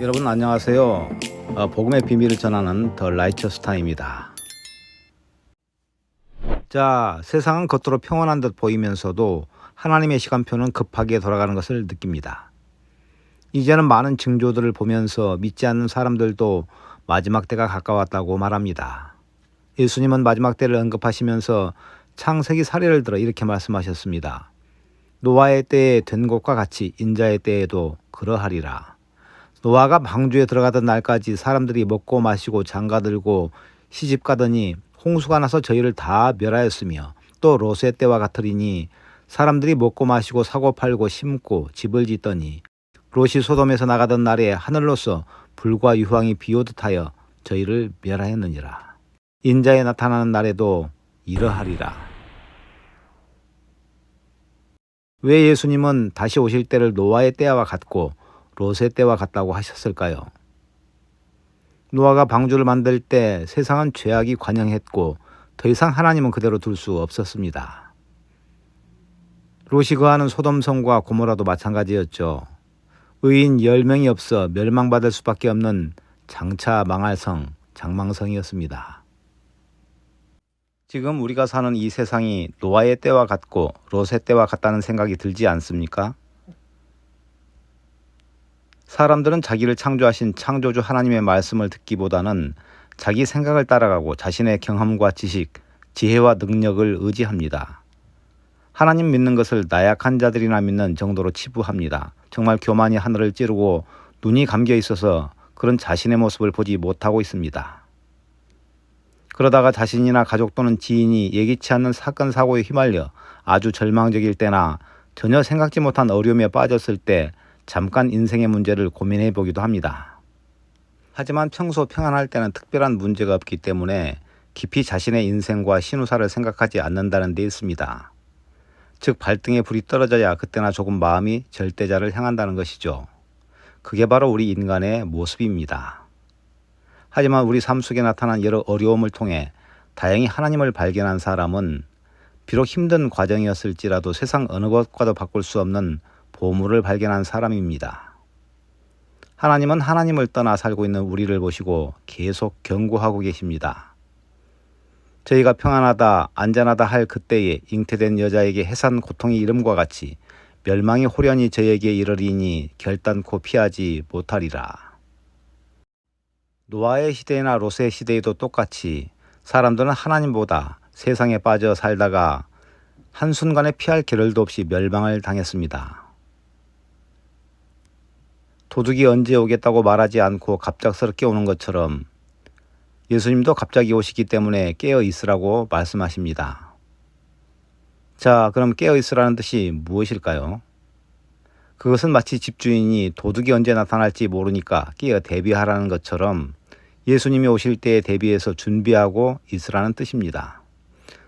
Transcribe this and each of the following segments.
여러분 안녕하세요. 어, 복음의 비밀을 전하는 더 라이처스 타임입니다. 자, 세상은 겉으로 평온한 듯 보이면서도 하나님의 시간표는 급하게 돌아가는 것을 느낍니다. 이제는 많은 징조들을 보면서 믿지 않는 사람들도 마지막 때가 가까웠다고 말합니다. 예수님은 마지막 때를 언급하시면서 창세기 사례를 들어 이렇게 말씀하셨습니다. 노아의 때에 된 것과 같이 인자의 때에도 그러하리라. 노아가 방주에 들어가던 날까지 사람들이 먹고 마시고 장가들고 시집 가더니 홍수가 나서 저희를 다 멸하였으며 또 로스의 때와 같으리니 사람들이 먹고 마시고 사고 팔고 심고 집을 짓더니 롯이 소돔에서 나가던 날에 하늘로서 불과 유황이 비오듯 하여 저희를 멸하였느니라. 인자에 나타나는 날에도 이러하리라. 왜 예수님은 다시 오실 때를 노아의 때와 같고 롯의 때와 같다고 하셨을까요? 노아가 방주를 만들 때 세상은 죄악이 관영했고 더 이상 하나님은 그대로 둘 수 없었습니다. 롯이 거하는 소돔성과 고모라도 마찬가지였죠. 의인 10명이 없어 멸망받을 수밖에 없는 장차 망할 성, 장망성이었습니다. 지금 우리가 사는 이 세상이 노아의 때와 같고 롯의 때와 같다는 생각이 들지 않습니까? 사람들은 자기를 창조하신 창조주 하나님의 말씀을 듣기보다는 자기 생각을 따라가고 자신의 경험과 지식, 지혜와 능력을 의지합니다. 하나님 믿는 것을 나약한 자들이나 믿는 정도로 치부합니다. 정말 교만이 하늘을 찌르고 눈이 감겨 있어서 그런 자신의 모습을 보지 못하고 있습니다. 그러다가 자신이나 가족 또는 지인이 예기치 않는 사건 사고에 휘말려 아주 절망적일 때나 전혀 생각지 못한 어려움에 빠졌을 때 잠깐 인생의 문제를 고민해 보기도 합니다. 하지만 평소 평안할 때는 특별한 문제가 없기 때문에 깊이 자신의 인생과 신우사를 생각하지 않는다는 데 있습니다. 즉 발등에 불이 떨어져야 그때나 조금 마음이 절대자를 향한다는 것이죠. 그게 바로 우리 인간의 모습입니다. 하지만 우리 삶 속에 나타난 여러 어려움을 통해 다행히 하나님을 발견한 사람은 비록 힘든 과정이었을지라도 세상 어느 것과도 바꿀 수 없는 보물을 발견한 사람입니다. 하나님은 하나님을 떠나 살고 있는 우리를 보시고 계속 경고하고 계십니다. 저희가 평안하다, 안전하다 할 그때에 잉태된 여자에게 해산 고통의 이름과 같이 멸망이 호련히 저에게 이르리니 결단코 피하지 못하리라. 노아의 시대나 롯의 시대에도 똑같이 사람들은 하나님보다 세상에 빠져 살다가 한순간에 피할 겨를도 없이 멸망을 당했습니다. 도둑이 언제 오겠다고 말하지 않고 갑작스럽게 오는 것처럼 예수님도 갑자기 오시기 때문에 깨어 있으라고 말씀하십니다. 자, 그럼 깨어 있으라는 뜻이 무엇일까요? 그것은 마치 집주인이 도둑이 언제 나타날지 모르니까 깨어 대비하라는 것처럼 예수님이 오실 때에 대비해서 준비하고 있으라는 뜻입니다.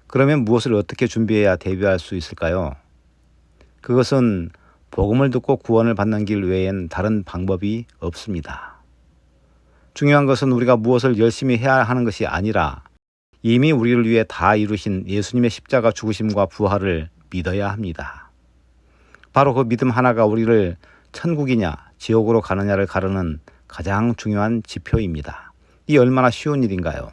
그러면 무엇을 어떻게 준비해야 대비할 수 있을까요? 그것은 복음을 듣고 구원을 받는 길 외엔 다른 방법이 없습니다. 중요한 것은 우리가 무엇을 열심히 해야 하는 것이 아니라 이미 우리를 위해 다 이루신 예수님의 십자가 죽으심과 부활을 믿어야 합니다. 바로 그 믿음 하나가 우리를 천국이냐 지옥으로 가느냐를 가르는 가장 중요한 지표입니다. 이 얼마나 쉬운 일인가요?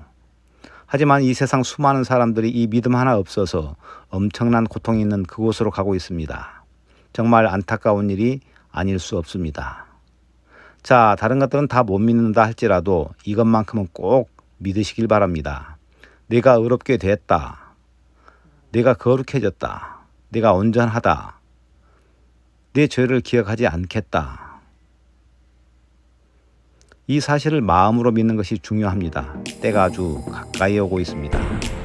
하지만 이 세상 수많은 사람들이 이 믿음 하나 없어서 엄청난 고통이 있는 그곳으로 가고 있습니다. 정말 안타까운 일이 아닐 수 없습니다. 자, 다른 것들은 다 못 믿는다 할지라도 이것만큼은 꼭 믿으시길 바랍니다. 내가 의롭게 됐다. 내가 거룩해졌다. 내가 온전하다. 내 죄를 기억하지 않겠다. 이 사실을 마음으로 믿는 것이 중요합니다. 때가 아주 가까이 오고 있습니다.